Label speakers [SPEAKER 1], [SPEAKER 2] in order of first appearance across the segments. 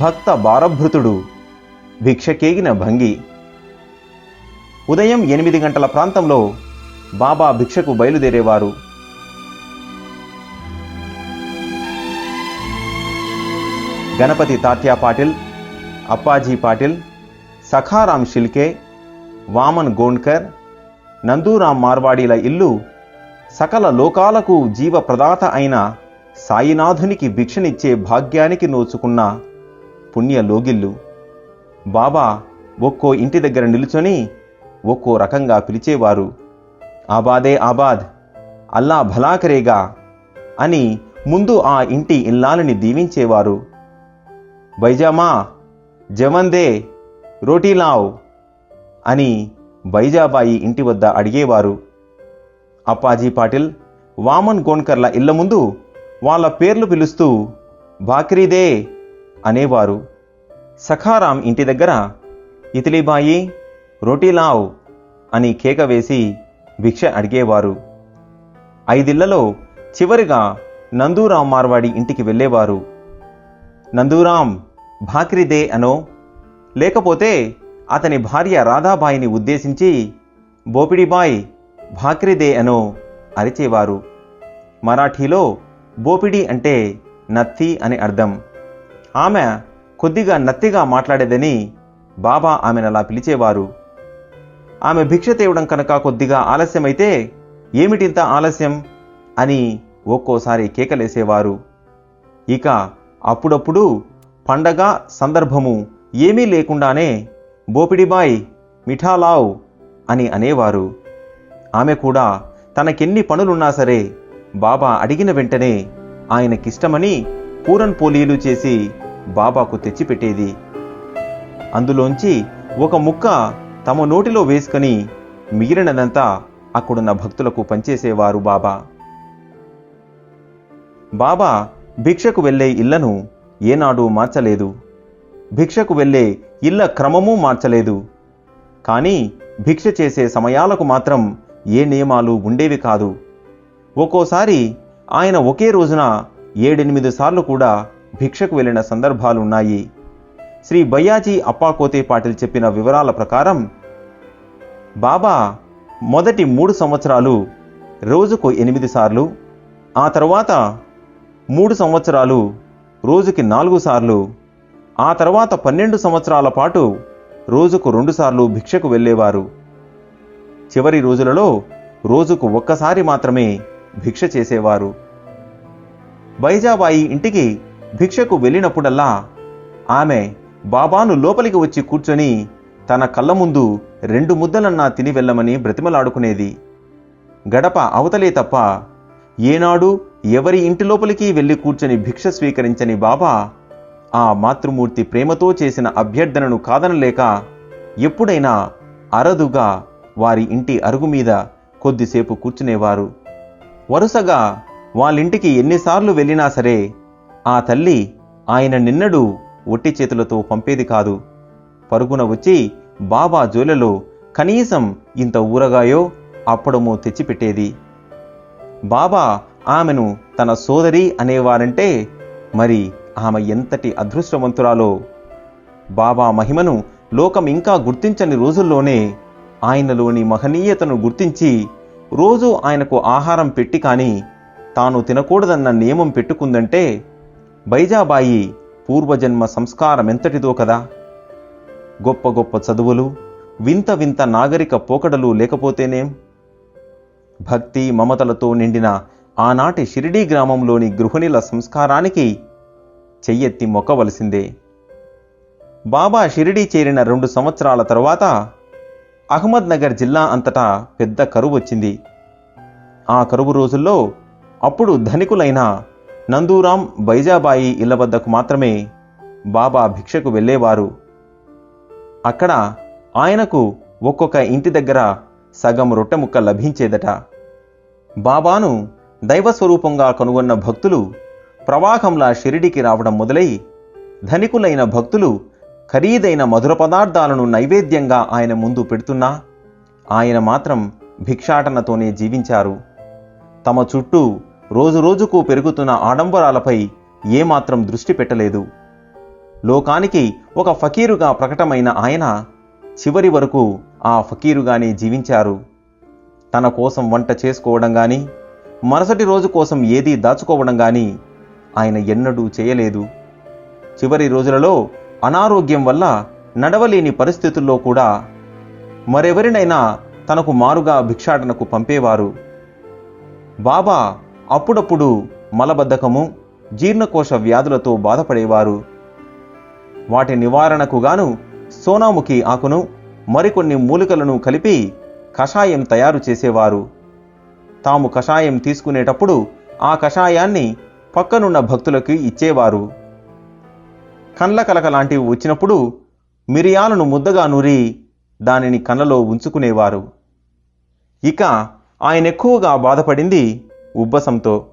[SPEAKER 1] భక్త భారభృతుడు భిక్షకేగిన భంగి. ఉదయం ఎనిమిది గంటల ప్రాంతంలో బాబా భిక్షకు బయలుదేరేవారు. గణపతి తాత్యా పాటిల్ అప్పాజీ పాటిల్ సఖారాం షిల్కే వామన్ గోండ్కర్ నందూరాం మార్వాడీల ఇల్లు సకల లోకాలకు జీవ ప్రదాత అయిన సాయినాథునికి భిక్షనిచ్చే భాగ్యానికి నోచుకున్న పుణ్య లోగిల్లు బాబా ఒక్కో ఇంటి దగ్గర నిలుచొని ఒక్కో రకంగా పిలిచేవారు. ఆబాదే ఆబాద్ అల్లా భలాకరేగా అని ముందు ఆ ఇంటి ఇల్లాలని దీవించేవారు. బైజామా జవందే రోటీలావ్ అని బైజాబాయి ఇంటి వద్ద అడిగేవారు. అప్పాజీ పాటిల్ వామన్ గోన్కర్ల ఇళ్ళ ముందు వాళ్ళ పేర్లు పిలుస్తూ బాక్రీదే అనేవారు. సఖారాం ఇంటి దగ్గర ఇతిలీబాయి రోటీలావ్ అని కేక వేసి భిక్ష అడిగేవారు. ఐదిళ్ళలో చివరిగా నందూరాం మార్వాడి ఇంటికి వెళ్ళేవారు. నందూరాం భాక్రిదే అనో? లేకపోతే అతని భార్య రాధాబాయిని ఉద్దేశించి బోపిడిబాయ్ భాక్రిదే అనో అరిచేవారు. మరాఠీలో బోపిడి అంటే నత్తి అని అర్థం. ఆమె కొద్దిగా నత్తిగా మాట్లాడేదని బాబా ఆమెను అలా పిలిచేవారు. ఆమె భిక్ష తేవడం కనుక కొద్దిగా ఆలస్యమైతే ఏమిటింత ఆలస్యం? అని ఒక్కోసారి కేకలేసేవారు. ఇక అప్పుడప్పుడు పండగ సందర్భము ఏమీ లేకుండానే బోపిడిబాయ్ మిఠాలావ్ అని అనేవారు. ఆమె కూడా తనకెన్ని పనులున్నా సరే బాబా అడిగిన వెంటనే ఆయనకిష్టమని పూరన్ పోలీలు చేసి బాబాకు తెచ్చిపెట్టేది. అందులోంచి ఒక ముక్క తమ నోటిలో వేసుకొని మిగిలినదంతా అక్కడున్న భక్తులకు పంచేసేవారు బాబా. బాబా భిక్షకు వెళ్ళే ఇళ్ళను ఏనాడు మార్చలేదు. భిక్షకు వెళ్ళే ఇళ్ళ క్రమము మార్చలేదు. కానీ భిక్ష చేసే సమయాలకు మాత్రం ఏ నియమాలు ఉండేవి కాదు. ఒక్కోసారి ఆయన ఒకే రోజున ఏడెనిమిది సార్లు కూడా భిక్షకు వెళ్ళిన సందర్భాలున్నాయి. శ్రీ బయ్యాజీ అప్పాకోతే పాటిల్ చెప్పిన వివరాల ప్రకారం బాబా మొదటి మూడు సంవత్సరాలు రోజుకు ఎనిమిది సార్లు ఆ తర్వాత మూడు సంవత్సరాలు రోజుకి నాలుగు సార్లు ఆ తర్వాత పన్నెండు సంవత్సరాల పాటు రోజుకు రెండుసార్లు భిక్షకు వెళ్ళేవారు. చివరి రోజులలో రోజుకు ఒక్కసారి మాత్రమే భిక్ష చేసేవారు. బైజాబాయి ఇంటికి భిక్షకు వెళ్ళినప్పుడల్లా ఆమె బాబాను లోపలికి వచ్చి కూర్చొని తన కళ్ళ ముందు రెండు ముద్దలన్నా తిని వెళ్ళమని బ్రతిమలాడుకునేది. గడప అవతలే తప్ప ఏనాడు ఎవరి ఇంటి లోపలికి వెళ్ళి కూర్చొని భిక్ష స్వీకరించని బాబా ఆ మాతృమూర్తి ప్రేమతో చేసిన అభ్యర్థనను కాదనలేక ఎప్పుడైనా అరదుగా వారి ఇంటి అరుగు మీద కొద్దిసేపు కూర్చునేవారు. వరుసగా వాళ్ళింటికి ఎన్నిసార్లు వెళ్ళినా సరే ఆ తల్లి ఆయన నిన్నడు ఒట్టి చేతులతో పంపేది కాదు. పరుగున వచ్చి బాబా జోలెలో కనీసం ఇంత ఊరగాయో అప్పడమో తెచ్చిపెట్టేది. బాబా ఆమెను తన సోదరి అనేవారంటే మరి ఆమె ఎంతటి అదృష్టవంతురాలో? బాబా మహిమను లోకం ఇంకా గుర్తించని రోజుల్లోనే ఆయనలోని మహనీయతను గుర్తించి రోజూ ఆయనకు ఆహారం పెట్టి కానీ తాను తినకూడదన్న నియమం పెట్టుకుందంటే బైజాబాయి పూర్వజన్మ సంస్కారం ఎంతటిదో కదా? గొప్ప గొప్ప చదువులు వింత వింత నాగరిక పోకడలు లేకపోతేనేం? భక్తి మమతలతో నిండిన ఆనాటి షిరిడీ గ్రామంలోని గృహిణుల సంస్కారానికి చెయ్యెత్తి మొక్కవలసిందే. బాబా షిరిడీ చేరిన రెండు సంవత్సరాల తరువాత అహ్మద్నగర్ జిల్లా అంతటా పెద్ద కరువు వచ్చింది. ఆ కరువు రోజుల్లో అప్పుడు ధనికులైన నందూరాం బైజాబాయి ఇళ్ళ వద్దకు మాత్రమే బాబా భిక్షకు వెళ్ళేవారు. అక్కడ ఆయనకు ఒక్కొక్క ఇంటి దగ్గర సగం రొట్టె ముక్క లభించేదట. బాబాను దైవస్వరూపంగా కనుగొన్న భక్తులు ప్రవాహంలా షిరిడికి రావడం మొదలై ధనికులైన భక్తులు ఖరీదైన మధుర పదార్థాలను నైవేద్యంగా ఆయన ముందు పెడుతున్నా ఆయన మాత్రం భిక్షాటనతోనే జీవించారు. తమ చుట్టూ రోజురోజుకు పెరుగుతున్న ఆడంబరాలపై ఏమాత్రం దృష్టి పెట్టలేదు. లోకానికి ఒక ఫకీరుగా ప్రకటమైన ఆయన చివరి వరకు ఆ ఫకీరుగానే జీవించారు. తన కోసం వంట చేసుకోవడం కానీ మరుసటి రోజు కోసం ఏదీ దాచుకోవడం కానీ ఆయన ఎన్నడూ చేయలేదు. చివరి రోజులలో అనారోగ్యం వల్ల నడవలేని పరిస్థితుల్లో కూడా మరెవరినైనా తనకు మారుగా భిక్షాటనకు పంపేవారు. బాబా అప్పుడప్పుడు మలబద్ధకము జీర్ణకోశ వ్యాధులతో బాధపడేవారు. వాటి నివారణకు గాను సోనాముఖి ఆకును మరికొన్ని మూలికలను కలిపి కషాయం తయారు చేసేవారు. తాము కషాయం తీసుకునేటప్పుడు ఆ కషాయాన్ని పక్కనున్న భక్తులకు ఇచ్చేవారు. కండ్ల కలక లాంటివి వచ్చినప్పుడు మిరియాలను ముద్దగా నూరి దానిని కళ్ళలో ఉంచుకునేవారు. ఇక ఆయన ఎక్కువగా బాధపడింది ఉబ్బసంతో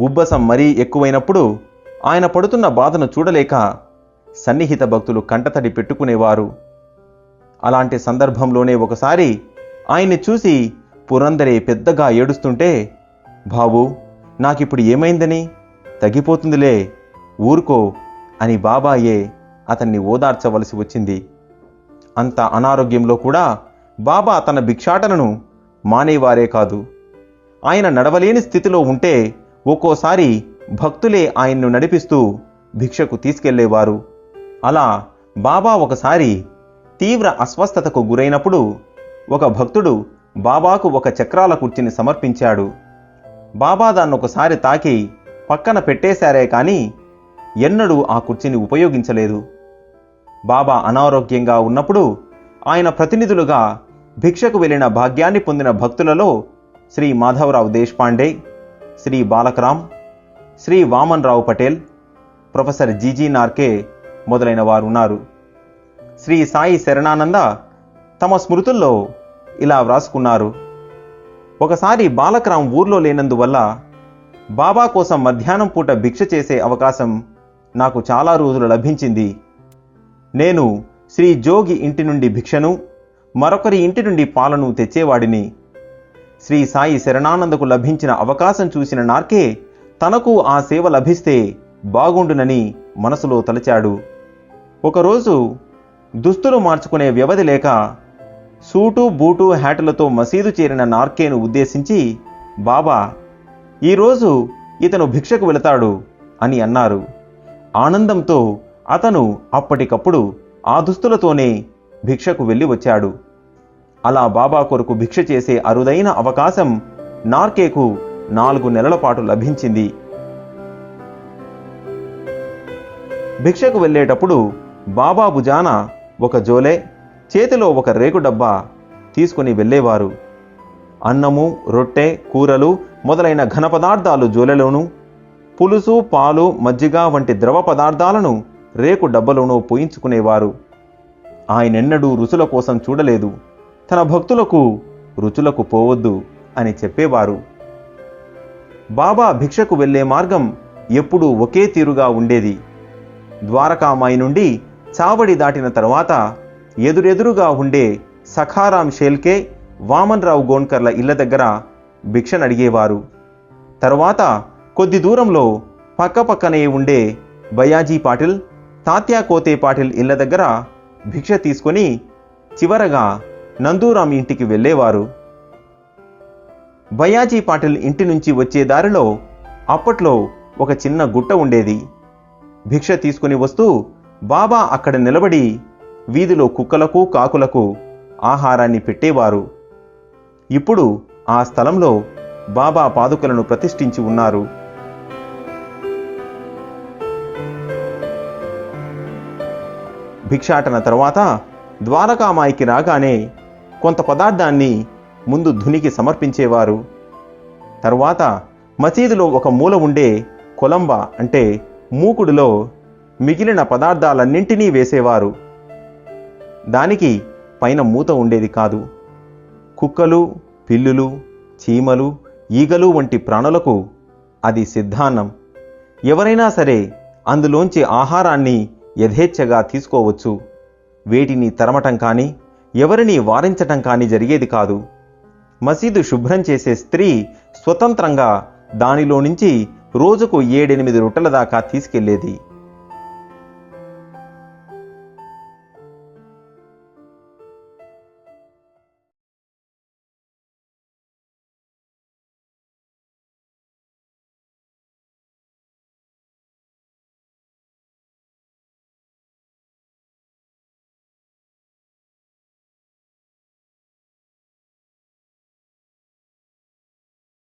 [SPEAKER 1] ఉబ్బసం మరీ ఎక్కువైనప్పుడు ఆయన పడుతున్న బాధను చూడలేక సన్నిహిత భక్తులు కంటతడి పెట్టుకునేవారు. అలాంటి సందర్భంలోనే ఒకసారి ఆయన్ని చూసి పురందరే పెద్దగా ఏడుస్తుంటే బాబు నాకిప్పుడు ఏమైందని? తగ్గిపోతుందిలే ఊరుకో అని బాబాయే అతన్ని ఓదార్చవలసి వచ్చింది. అంత అనారోగ్యంలో కూడా బాబా తన భిక్షాటనను మానేవారే కాదు. ఆయన నడవలేని స్థితిలో ఉంటే ఒక్కోసారి భక్తులే ఆయన్ను నడిపిస్తూ భిక్షకు తీసుకెళ్ళేవారు. అలా బాబా ఒకసారి తీవ్ర అస్వస్థతకు గురైనప్పుడు ఒక భక్తుడు బాబాకు ఒక చక్రాల కుర్చీని సమర్పించాడు. బాబా దాన్నొకసారి తాకి పక్కన పెట్టేశారే కానీ ఎన్నడూ ఆ కుర్చీని ఉపయోగించలేదు. బాబా అనారోగ్యంగా ఉన్నప్పుడు ఆయన ప్రతినిధులుగా భిక్షకు వెళ్ళిన భాగ్యాన్ని పొందిన భక్తులలో Shri Madhavrao Deshpande Shri Balakram Shri Vaman Rao Patel professor G G Narke మొదలైన వారు ఉన్నారు. శ్రీ సాయి శరణానంద తమ స్మృతుల్లో ఇలా వ్రాసుకున్నారు. ఒకసారి బాలకరామ్ ఊర్లో లేనందువల్ల బాబా కోసం మధ్యాహ్నం పూట భిక్ష చేసే అవకాశం నాకు చాలా రోజులు లభించింది. నేను శ్రీ జోగి ఇంటి నుండి భిక్షను మరొకరి ఇంటి నుండి పాలను తెచ్చేవాడిని. శ్రీ సాయి శరణానందకు లభించిన అవకాశం చూసిన నార్కే తనకు ఆ సేవ లభిస్తే బాగుండునని మనసులో తలచాడు. ఒకరోజు దుస్తులు మార్చుకునే వ్యవధి లేక సూటు బూటు హ్యాటులతో మసీదు చేరిన నార్కేను ఉద్దేశించి బాబా ఈరోజు ఇతను భిక్షకు వెళతాడు అని అన్నారు. ఆనందంతో అతను అప్పటికప్పుడు ఆ దుస్తులతోనే భిక్షకు వెళ్ళి వచ్చాడు. అలా బాబా కొరకు భిక్ష చేసే అరుదైన అవకాశం నార్కేకు నాలుగు నెలల పాటు లభించింది. భిక్షకు వెళ్ళేటప్పుడు బాబా భుజాన ఒక జోలే చేతిలో ఒక రేకు డబ్బా తీసుకుని వెళ్ళేవారు. అన్నము రొట్టె కూరలు మొదలైన ఘన పదార్థాలు జోలెలోను పులుసు పాలు మజ్జిగ వంటి ద్రవ పదార్థాలను రేకు డబ్బలోనూ పోయించుకునేవారు. ఆయనెన్నడూ రుచుల కోసం చూడలేదు. తన భక్తులకు రుచులకు పోవద్దు అని చెప్పేవారు. బాబా భిక్షకు వెళ్ళే మార్గం ఎప్పుడూ ఒకే తీరుగా ఉండేది. ద్వారకామాయి నుండి చావడి దాటిన తర్వాత ఎదురెదురుగా ఉండే సఖారాం షేల్కే వామన్ రావు గోన్కర్ల ఇళ్ళ దగ్గర భిక్షనడిగేవారు తరువాత కొద్ది దూరంలో పక్కపక్కనే ఉండే బయాజీ పాటిల్ తాత్యా కోతే పాటిల్ ఇళ్ళ దగ్గర భిక్ష తీసుకొని చివరగా నందూరాం ఇంటికి వెళ్ళేవారు. బయాజీ పాటిల్ ఇంటి నుంచి వచ్చే దారిలో అప్పట్లో ఒక చిన్న గుట్ట ఉండేది. భిక్ష తీసుకుని వస్తూ బాబా అక్కడ నిలబడి వీధిలో కుక్కలకు కాకులకు ఆహారాన్ని పెట్టేవారు. ఇప్పుడు ఆ స్థలంలో బాబా పాదుకలను ప్రతిష్ఠించి ఉన్నారు. భిక్షాటన తర్వాత ద్వారకామాయికి రాగానే కొంత పదార్థాన్ని ముందు ధునికి సమర్పించేవారు. తర్వాత మసీదులో ఒక మూల ఉండే కొలంబ అంటే మూకుడులో మిగిలిన పదార్థాలన్నింటినీ వేసేవారు. దానికి పైన మూత ఉండేది కాదు. కుక్కలు పిల్లులు చీమలు ఈగలు వంటి ప్రాణులకు అది సిద్ధాన్నం. ఎవరైనా సరే అందులోంచి ఆహారాన్ని యథేచ్ఛగా తీసుకోవచ్చు. వేటిని తరమటం కానీ ఎవరిని వారించటం కానీ జరిగేది కాదు. మసీదు శుభ్రం చేసే స్త్రీ స్వతంత్రంగా దానిలో నుంచి రోజుకు ఏడెనిమిది రొట్టెల దాకా తీసుకెళ్ళేది.